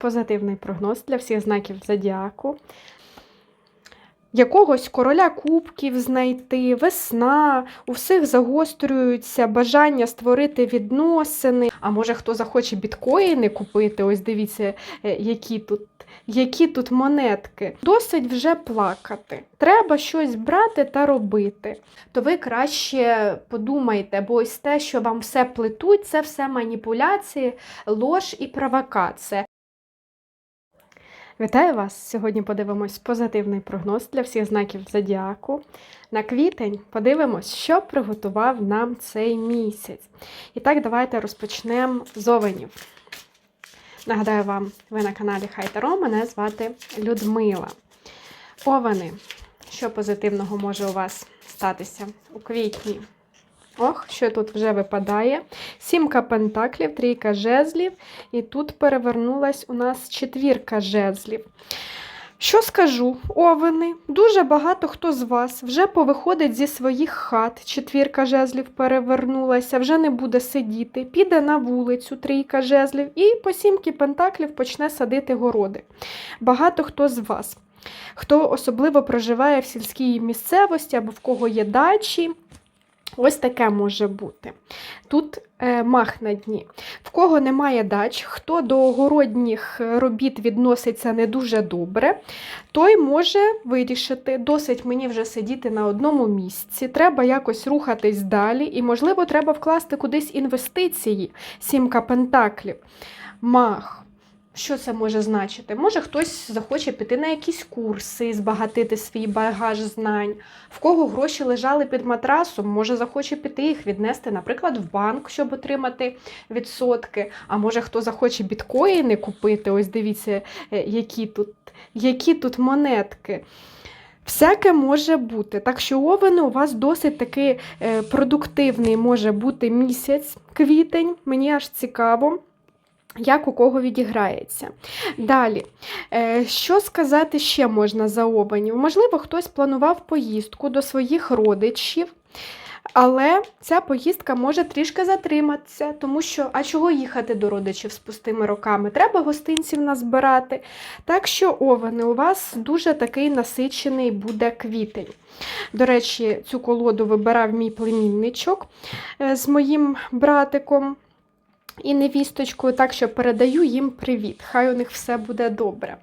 позитивний прогноз для всіх знаків зодіаку. Якогось короля кубків знайти, весна, у всіх загострюються бажання створити відносини. А може хто захоче біткоїни купити? Ось дивіться, е, які тут, які тут монетки. Досить вже плакати. Треба щось брати та робити. То ви краще подумайте, бо ось те, що вам все плетуть, це все маніпуляції, лож і провокація. Вітаю вас! Сьогодні подивимось позитивний прогноз для всіх знаків зодіаку. На квітень подивимось, що приготував нам цей місяць. І так, давайте розпочнемо з овенів. Нагадаю вам, ви на каналі Хайтаро, мене звати Людмила. Овени. Що позитивного може у вас статися у квітні? Ох, що тут вже випадає. Сімка пентаклів, трійка жезлів, і тут перевернулась у нас четвірка жезлів. Що скажу, овени, дуже багато хто з вас вже повиходить зі своїх хат, четвірка жезлів перевернулася, вже не буде сидіти, піде на вулицю, трійка жезлів, і по сімки пентаклів почне садити городи. Багато хто з вас, хто особливо проживає в сільській місцевості або в кого є дачі. Ось таке може бути. Тут е, мах на дні. В кого немає дач, хто до огородніх робіт відноситься не дуже добре, той може вирішити, досить мені вже сидіти на одному місці, треба якось рухатись далі, і, можливо, треба вкласти кудись інвестиції, сімка пентаклів. Мах. Що це може значити? Може хтось захоче піти на якісь курси, збагатити свій багаж знань. В кого гроші лежали під матрасом, може захоче піти їх віднести, наприклад, в банк, щоб отримати відсотки. А може хто захоче біткоїни купити. Ось дивіться, е, які тут, які тут монетки. Всяке може бути. Так що овени у вас досить такий е, продуктивний може бути місяць, квітень. Мені аж цікаво. Як у кого відіграється. Далі, е, що сказати ще можна за овенів? Можливо, хтось планував поїздку до своїх родичів, але ця поїздка може трішки затриматися, тому що, а чого їхати до родичів з пустими руками? Треба гостинців назбирати. Так що, овени, у вас дуже такий насичений буде квітень. До речі, цю колоду вибирав мій племінничок е, з моїм братиком і невісточкою, так що передаю їм привіт. Хай у них все буде добре.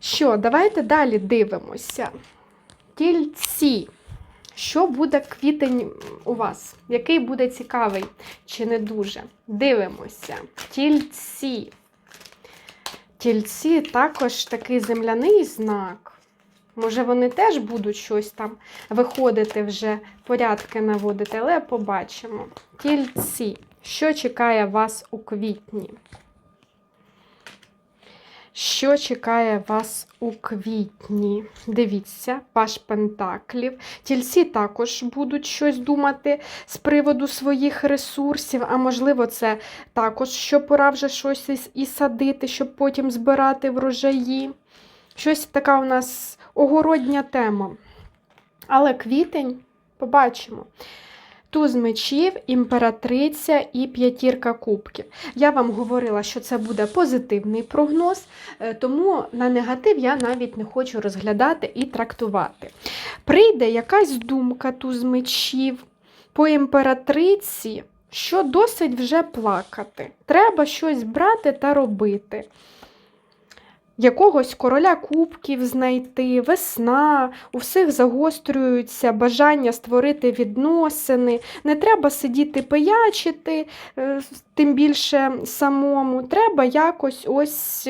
Що, давайте далі дивимося. Тільці. Що буде квітень у вас? Який буде цікавий чи не дуже? Дивимося. Тільці. Тільці також такий земляний знак. Може, вони теж будуть щось там виходити вже, порядки наводити, але побачимо. Тільці. Що чекає вас у квітні? Що чекає вас у квітні? Дивіться, паш Пентаклів. Тільці також будуть щось думати з приводу своїх ресурсів, а можливо, це також, що пора вже щось і садити, щоб потім збирати врожаї. Щось така у нас огородня тема. Але квітень побачимо. Туз мечів, імператриця і п'ятірка кубків. Я вам говорила, що це буде позитивний прогноз, е, тому на негатив я навіть не хочу розглядати і трактувати. Прийде якась думка туз мечів по імператриці, що досить вже плакати. Треба щось брати та робити якогось короля кубків знайти, весна, у всіх загострюються бажання створити відносини. Не треба сидіти пиячити, е, тим більше самому. Треба якось ось.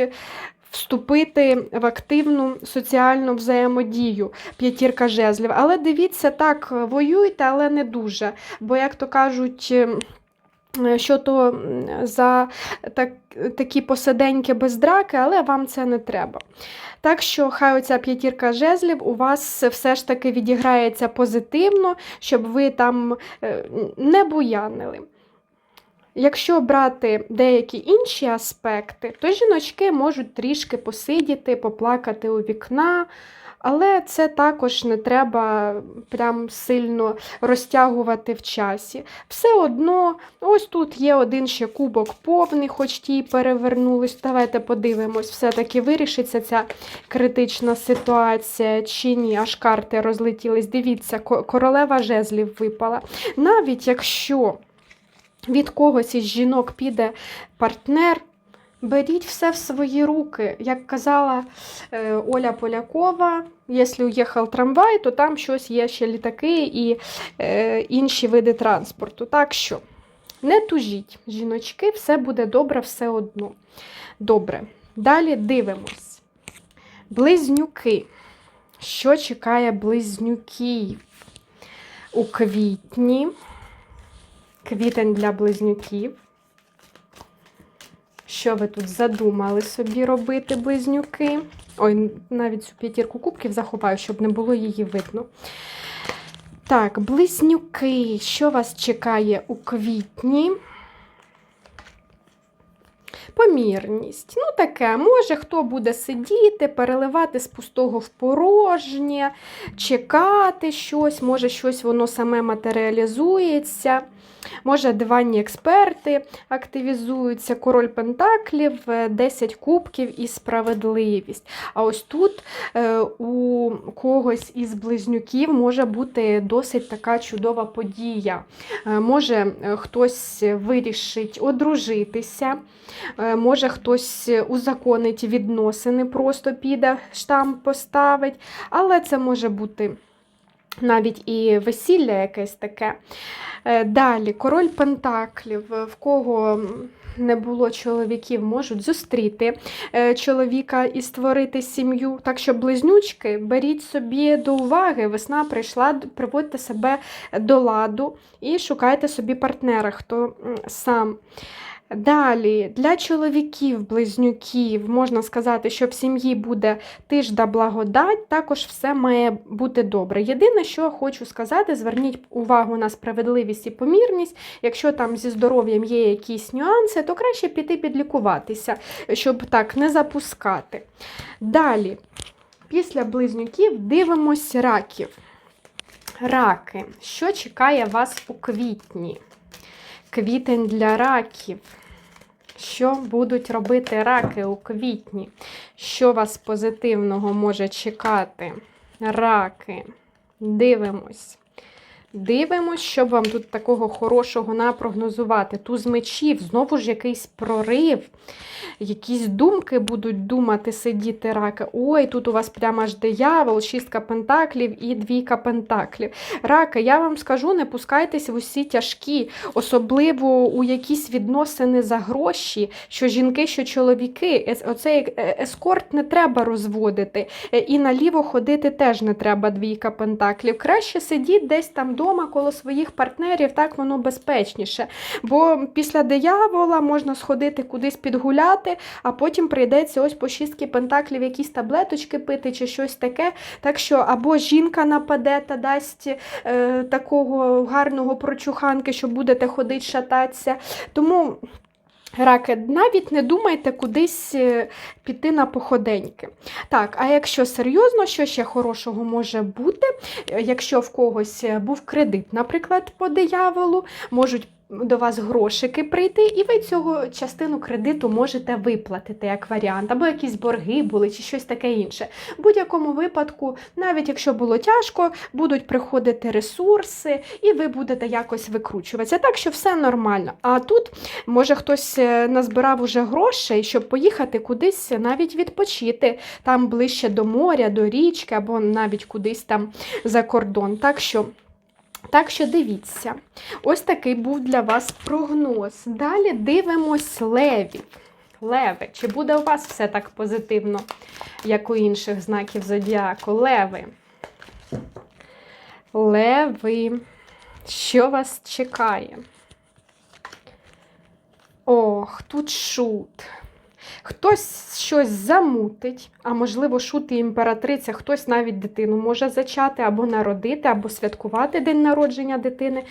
Вступити в активну соціальну взаємодію, п'ятірка жезлів. Але дивіться, так, воюйте, але не дуже. Бо, як то кажуть, що то за так, такі посиденьки без драки, але вам це не треба. Так що, хай оця п'ятірка жезлів у вас все ж таки відіграється позитивно, щоб ви там е, не буянили. Якщо брати деякі інші аспекти, то жіночки можуть трішки посидіти, поплакати у вікна, Але це також не треба прям сильно розтягувати в часі. Все одно, ось тут є один ще кубок повний, хоч ті перевернулись. Давайте подивимось, все-таки вирішиться ця критична ситуація чи ні, аж карти розлетілись. Дивіться, королева жезлів випала. Навіть якщо від когось із жінок піде партнер, беріть все в свої руки. Як казала е, Оля Полякова, якщо уїхав трамвай, то там щось є ще літаки і е, інші види транспорту. Так що не тужіть, жіночки, все буде добре все одно. Добре. Далі дивимось. Близнюки. Що чекає близнюків у квітні? Квітень для близнюків. Що ви тут задумали собі робити, близнюки? Ой, навіть цю п'ятірку кубків заховаю, щоб не було її видно. Так, близнюки, що вас чекає у квітні? Помірність. Ну, таке, може, хто буде сидіти, переливати з пустого в порожнє, чекати щось, може, щось воно саме матеріалізується. Може, диванні експерти активізуються, король пентаклів, е, 10 кубків і справедливість. А ось тут е, у когось із близнюків може бути досить така чудова подія. Е, Може, е, хтось вирішить одружитися, е, може хтось узаконить відносини, просто піде, штамп поставить, але це може бути навіть і весілля якесь таке. Е, Далі, король Пентаклів, в кого не було чоловіків, можуть зустріти е, чоловіка і створити сім'ю. Так що, близнючки, беріть собі до уваги, весна прийшла, приводьте себе до ладу і шукайте собі партнера, хто сам. Далі, для чоловіків, близнюків, можна сказати, що в сім'ї буде тижда благодать, також все має бути добре. Єдине, що хочу сказати, зверніть увагу на справедливість і помірність. Якщо там зі здоров'ям є якісь нюанси, то краще піти підлікуватися, щоб так не запускати. Далі, після близнюків дивимось раків. Раки. Що чекає вас у квітні? Квітень для раків. Що будуть робити раки у квітні? Що вас позитивного може чекати? Раки. Дивимось. Дивимось, що вам тут такого хорошого напрогнозувати. Туз мечів, знову ж якийсь прорив, якісь думки будуть думати, сидіти раки. Ой, тут у вас прямо аж диявол, шістка пентаклів і двійка пентаклів. Раки, я вам скажу, не пускайтесь в усі тяжкі, особливо у якісь відносини за гроші, що жінки, що чоловіки. Оцей е, ескорт не треба розводити. Е, І наліво ходити теж не треба двійка пентаклів. Краще сидіть десь там вдома коло своїх партнерів, так воно безпечніше. Бо після диявола можна сходити кудись підгуляти, а потім прийдеться ось по шістки пентаклів якісь таблеточки пити чи щось таке. Так що або жінка нападе та дасть е, такого гарного прочуханки, що будете ходити шататися. Тому. Раки, навіть не думайте кудись е, піти на походеньки. Так, а якщо серйозно, що ще хорошого може бути? Е, Якщо в когось е, був кредит, наприклад, по дияволу, можуть до вас грошики прийти, і ви цього частину кредиту можете виплатити як варіант, або якісь борги були, чи щось таке інше. В будь-якому випадку, навіть якщо було тяжко, будуть приходити ресурси, і ви будете якось викручуватися. Так що все нормально. А тут може хтось е, назбирав уже грошей, щоб поїхати кудись навіть відпочити, там ближче до моря, до річки, або навіть кудись там за кордон. Так що. Так що дивіться, ось такий був для вас прогноз. Далі дивимось левів. Леви, чи буде у вас все так позитивно, як у інших знаків зодіаку? Леви. Леви. Що вас чекає? Ох, тут шут. Хтось щось замутить, а можливо, шут і імператриця, хтось навіть дитину може зачати, або народити, або святкувати день народження дитини.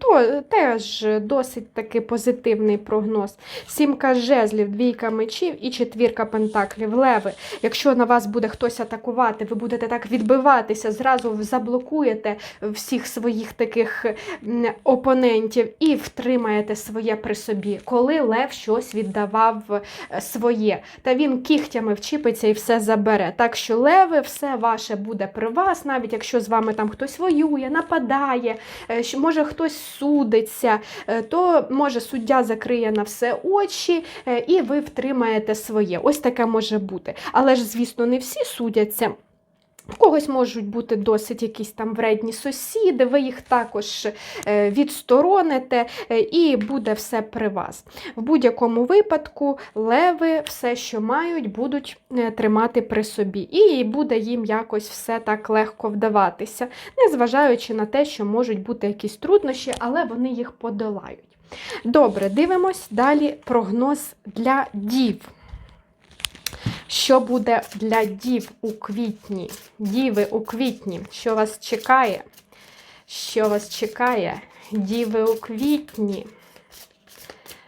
То теж досить таки позитивний прогноз. Сімка жезлів, двійка мечів і четвірка пентаклів. Леви. Якщо на вас буде хтось атакувати, ви будете так відбиватися, зразу заблокуєте всіх своїх таких опонентів і втримаєте своє при собі, коли лев щось віддавав е, своє. Та він кігтями вчіпиться і все забере. Так що леви, все ваше буде при вас, навіть якщо з вами там хтось воює, нападає, е, може хтось судиться, е, то може суддя закриє на все очі, е, і ви втримаєте своє. Ось таке може бути. Але ж, звісно, не всі судяться. В когось можуть бути досить якісь там вредні сусіди, ви їх також е, відстороните, е, і буде все при вас. В будь-якому випадку леви все, що мають, будуть е, тримати при собі, і буде їм якось все так легко вдаватися, незважаючи на те, що можуть бути якісь труднощі, але вони їх подолають. Добре, дивимось далі прогноз для дів. Що буде для дів у квітні? Діви у квітні, що вас чекає? Що вас чекає? Діви у квітні.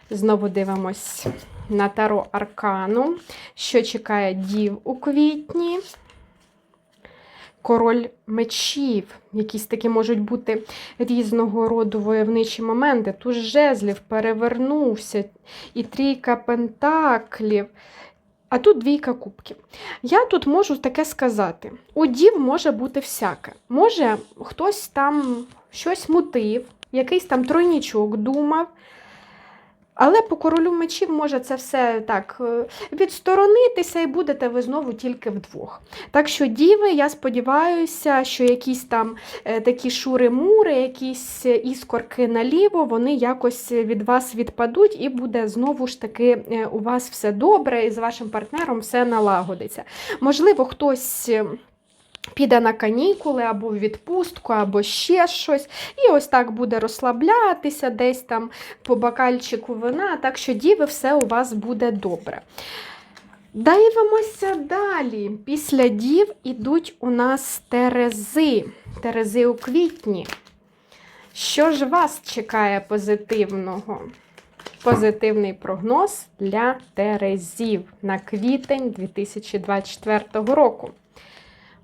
Знову дивимось на таро Аркану. Що чекає дів у квітні? Король мечів. Якісь такі можуть бути різного роду войовничі моменти. Тут жезлів перевернувся, і трійка пентаклів. А тут двійка кубків. Я тут можу таке сказати: у дів може бути всяке. Може, хтось там щось мутив, якийсь там тройнічок думав. Але по королю мечів може це все так е, відсторонитися, і будете ви знову тільки вдвох. Так що, діви, я сподіваюся, що якісь там е, такі шури-мури, якісь іскорки наліво, вони якось від вас відпадуть, і буде знову ж таки е, у вас все добре, і з вашим партнером все налагодиться. Можливо, хтось. Піде на канікули або в відпустку, або ще щось. І ось так буде розслаблятися, десь там по бокальчику вина. Так що, діви, все у вас буде добре. Дивимося далі. Після дів ідуть у нас терези. Терези у квітні. Що ж вас чекає позитивного? Позитивний прогноз для терезів на квітень 2024 року.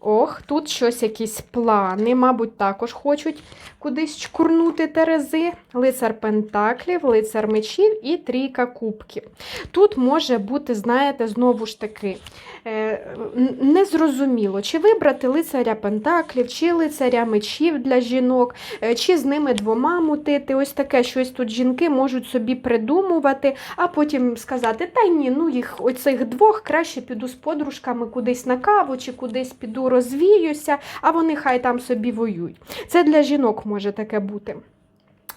Ох, тут щось якісь плани, мабуть, також хочуть кудись чкурнути терези. Лицар Пентаклів, лицар мечів і трійка кубків. Тут може бути, знаєте, знову ж таки, е, незрозуміло, чи вибрати лицаря Пентаклів, чи лицаря мечів для жінок, е, чи з ними двома мутити. Ось таке щось тут жінки можуть собі придумувати, а потім сказати, та ні, ну їх оцих двох краще піду з подружками кудись на каву, чи кудись піду розвіюся, а вони хай там собі воюють. Це для жінок може таке бути.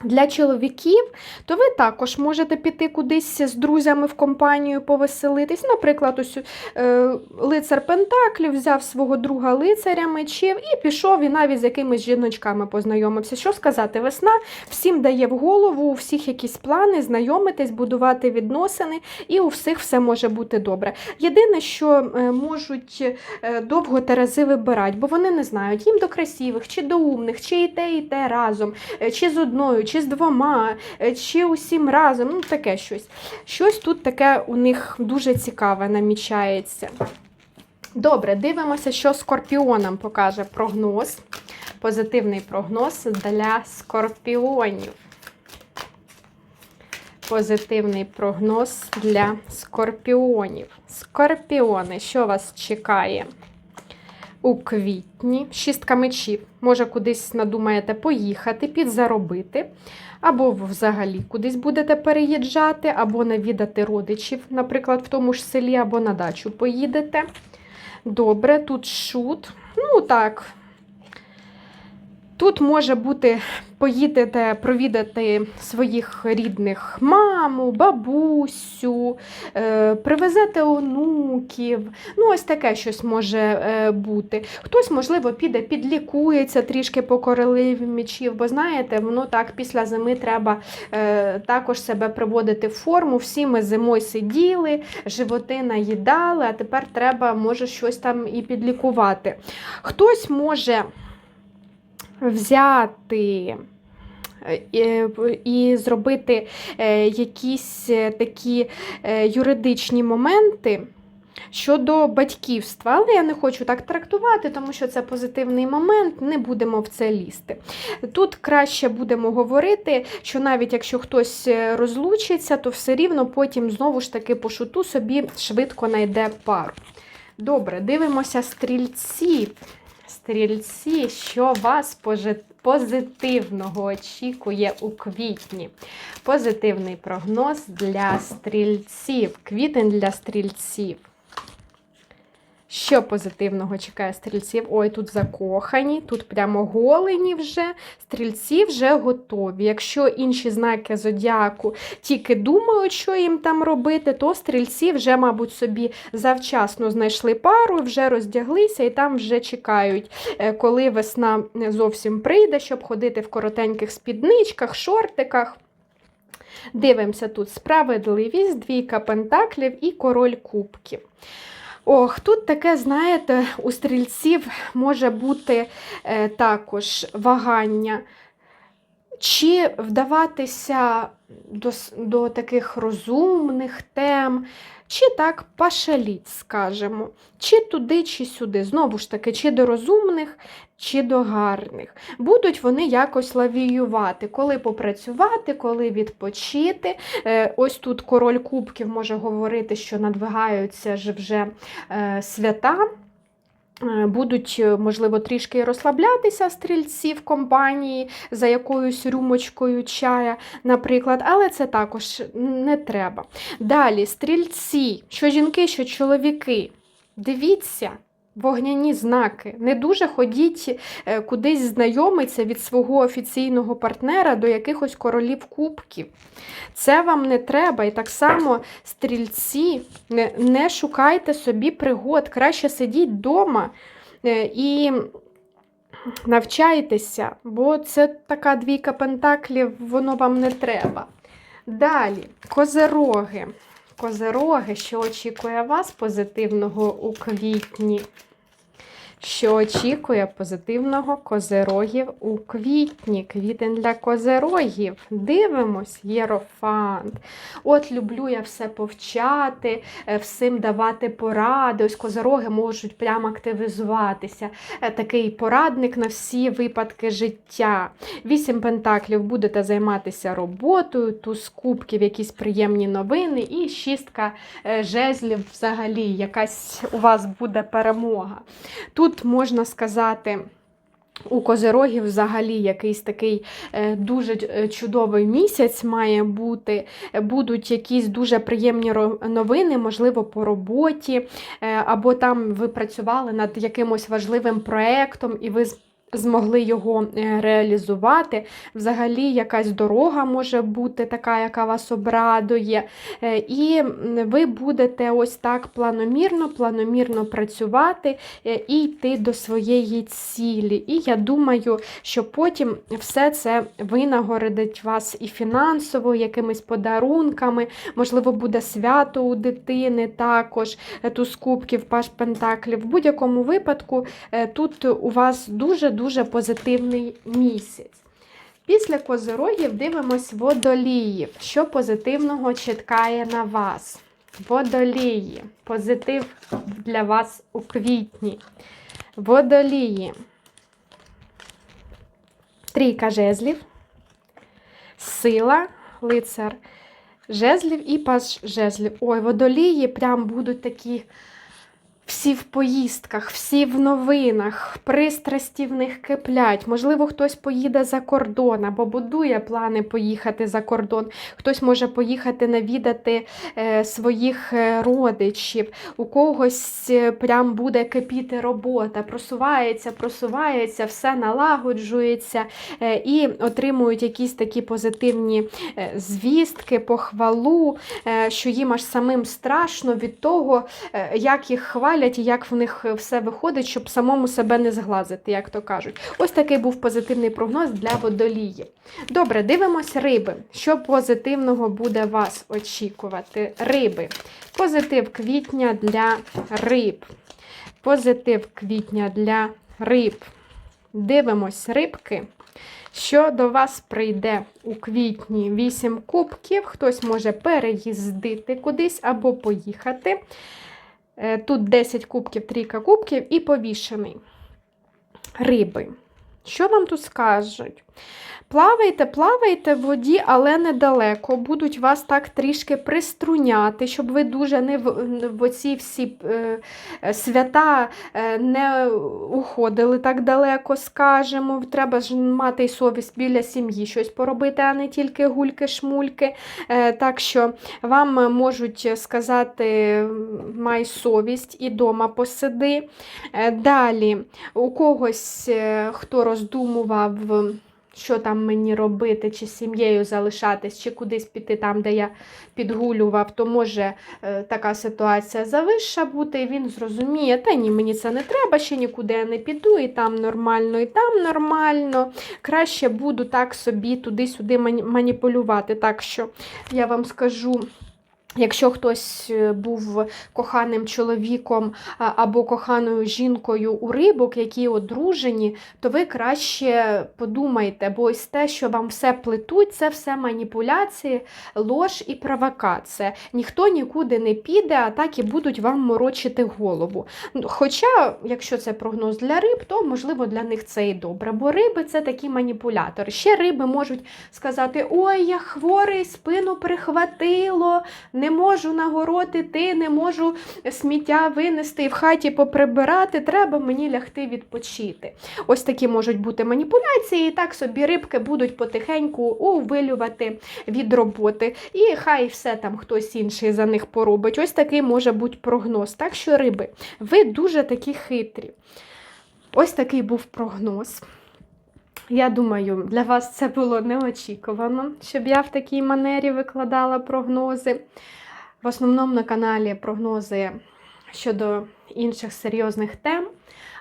Для чоловіків, то ви також можете піти кудись з друзями в компанію повеселитись. Наприклад, ось е, лицар Пентаклів взяв свого друга лицаря мечів і пішов і навіть з якимись жіночками познайомився. Що сказати, весна всім дає в голову, у всіх якісь плани, знайомитись, будувати відносини, і у всіх все може бути добре. Єдине, що е, можуть е, довго терези вибирати, бо вони не знають, їм до красивих, чи до умних, чи і те, і те разом, е, чи з одною, чи з двома, е, чи усім разом. Ну, таке щось. Щось тут таке у них дуже цікаве намічається. Добре, дивимося, що скорпіонам покаже прогноз. Позитивний прогноз для скорпіонів. Позитивний прогноз для скорпіонів. Скорпіони, що вас чекає? У квітні шістка мечів. Може, кудись надумаєте поїхати, підзаробити, або взагалі кудись будете переїжджати, або навідати родичів, наприклад, в тому ж селі, або на дачу поїдете. Добре, тут шут. Ну так. Тут може бути, поїдете провідати своїх рідних маму, бабусю, е, привезете онуків. Ну, ось таке щось може е, бути. Хтось, можливо, піде, підлікується трішки по королеві мечів, бо знаєте, воно так після зими треба е, також себе приводити в форму. Всі ми зимою сиділи, животи наїдали, а тепер треба, може, щось там і підлікувати. Хтось може взяти е, і зробити е, якісь е, такі юридичні моменти. Щодо батьківства, але я не хочу так трактувати, тому що це позитивний момент, не будемо в це лізти. Тут краще будемо говорити, що навіть якщо хтось розлучиться, то все рівно потім знову ж таки по шуту собі швидко знайде пару. Добре, дивимося стрільці. Стрільці, що вас позитивного очікує у квітні. Позитивний прогноз для стрільців. Квітень для стрільців. Що позитивного чекає стрільців? Ой, тут закохані, тут прямо голені вже. Стрільці вже готові. Якщо інші знаки зодіаку тільки думають, що їм там робити, то стрільці вже, мабуть, собі завчасно знайшли пару, вже роздяглися і там вже чекають, е, коли весна зовсім прийде, щоб ходити в коротеньких спідничках, шортиках. Дивимося тут справедливість, двійка пентаклів і король кубків. Ох, тут таке, знаєте, у стрільців може бути е, також вагання. Чи вдаватися до, до таких розумних тем, чи так пашаліть, скажемо, чи туди, чи сюди. Знову ж таки, чи до розумних, чи до гарних. Будуть вони якось лавіювати, коли попрацювати, коли відпочити. Е, Ось тут король кубків може говорити, що надвигаються ж вже е, свята. Е, Будуть, е, можливо, трішки розслаблятися стрільці в компанії за якоюсь рюмочкою чая, наприклад, але це також не треба. Далі, стрільці, що жінки, що чоловіки. Дивіться, вогняні знаки. Не дуже ходіть е, кудись знайомитися від свого офіційного партнера до якихось королів кубків. Це вам не треба. І так само стрільці, не, не шукайте собі пригод, краще сидіть вдома і навчайтеся, бо це така двійка пентаклів, воно вам не треба. Далі, козероги. Козероги, що очікує вас позитивного у квітні? Що очікує позитивного козерогів у квітні? Квітень для козерогів. Дивимось, єрофант. От люблю я все повчати, е, всім давати поради. Ось козероги можуть прямо активізуватися. Е, Такий порадник на всі випадки життя. Вісім пентаклів будете займатися роботою, туз кубків, якісь приємні новини, і шістка е, жезлів взагалі, якась у вас буде перемога. Тут можна сказати. У козирогів взагалі якийсь такий е, дуже е, чудовий місяць має бути. Будуть якісь дуже приємні новини, можливо, по роботі, е, або там ви працювали над якимось важливим проєктом, і ви змогли його е, реалізувати. Взагалі, якась дорога може бути така, яка вас обрадує. Е, І ви будете ось так планомірно, планомірно працювати е, і йти до своєї цілі. І я думаю, що потім все це винагородить вас і фінансово, якимись подарунками, можливо, буде свято у дитини також, туз кубків, паш пентаклів. В будь-якому випадку тут у вас дуже-дуже позитивний місяць. Після козирогів дивимось водоліїв. Що позитивного чекає на вас? Водолії. Позитив для вас у квітні. Водолії. Трійка жезлів. Сила, лицар жезлів і паж жезлів. Ой, водолії прям будуть такі. Всі в поїздках, всі в новинах, пристрасті в них киплять. Можливо, хтось поїде за кордон або будує плани поїхати за кордон. Хтось може поїхати навідати е, своїх е, родичів, у когось е, прям буде кипіти робота, просувається, просувається, все налагоджується і отримують якісь такі позитивні звістки, похвалу, що їм аж самим страшно від того, як їх хвалять і як в них все виходить, щоб самому себе не зглазити, як то кажуть. Ось такий був позитивний прогноз для водолії. Добре, дивимось риби. Що позитивного буде вас очікувати? Риби. Позитив квітня для риб. Позитив квітня для риб. Дивимось рибки. Що до вас прийде у квітні 8 кубків, хтось може переїздити кудись або поїхати. Е, Тут 10 кубків, трійка кубків і повішений. Риби. Що вам тут скажуть? Плавайте, плавайте в воді, але недалеко. Будуть вас так трішки приструняти, щоб ви дуже не в, в оці всі е, свята е, не уходили так далеко, скажемо. Треба ж мати совість біля сім'ї щось поробити, а не тільки гульки-шмульки. Е, так що вам можуть сказати, май совість і дома посиди. Е, Далі, у когось, е, хто роздумував, що там мені робити, чи з сім'єю залишатись, чи кудись піти там, де я підгулював, то може е, така ситуація завища бути, і він зрозуміє, та ні, мені це не треба, ще нікуди я не піду, і там нормально, і там нормально. Краще буду так собі туди-сюди маніпулювати. Так що я вам скажу. Якщо хтось е, був коханим чоловіком або коханою жінкою у рибок, які одружені, то ви краще подумайте, бо ось те, що вам все плетуть, це все маніпуляції, лож і провокація. Ніхто нікуди не піде, а так і будуть вам морочити голову. Хоча, якщо це прогноз для риб, то можливо для них це і добре, бо риби це такі маніпулятори. Ще риби можуть сказати: Ой, я хворий, спину прихватило не можу на город не можу сміття винести і в хаті поприбирати, треба мені лягти відпочити. Ось такі можуть бути маніпуляції, і так собі рибки будуть потихеньку увилювати від роботи. І хай все там хтось інший за них поробить. Ось такий може бути прогноз. Так що, риби, ви дуже такі хитрі. Ось такий був прогноз. Я думаю, для вас це було неочікувано, щоб я в такій манері викладала прогнози. В основному на каналі прогнози щодо інших серйозних тем,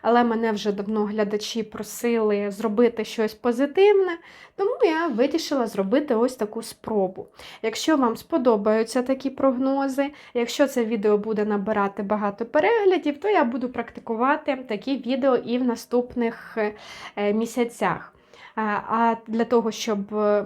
але мене вже давно глядачі просили зробити щось позитивне, тому я вирішила зробити ось таку спробу. Якщо вам сподобаються такі прогнози, якщо це відео буде набирати багато переглядів, то я буду практикувати такі відео і в наступних е, місяцях. А для того, щоб е,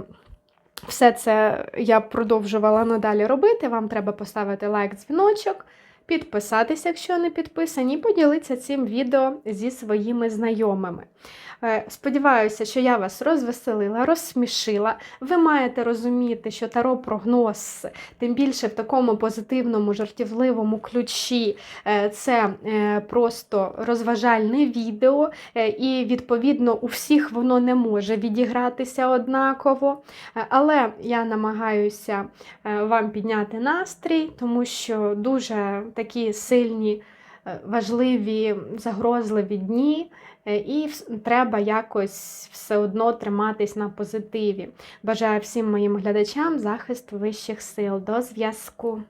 все це я продовжувала надалі робити, вам треба поставити лайк, дзвіночок, підписатися, якщо не підписані, і поділитися цим відео зі своїми знайомими. Е, Сподіваюся, що я вас розвеселила, розсмішила. Ви маєте розуміти, що таро прогноз, тим більше в такому позитивному, жартівливому ключі, е, це е, просто розважальне відео, і, відповідно, у всіх воно не може відігратися однаково. Але я намагаюся вам підняти настрій, тому що дуже такі сильні, е, важливі, загрозливі дні. Е, І треба якось все одно триматись на позитиві. Бажаю всім моїм глядачам захист вищих сил. До зв'язку!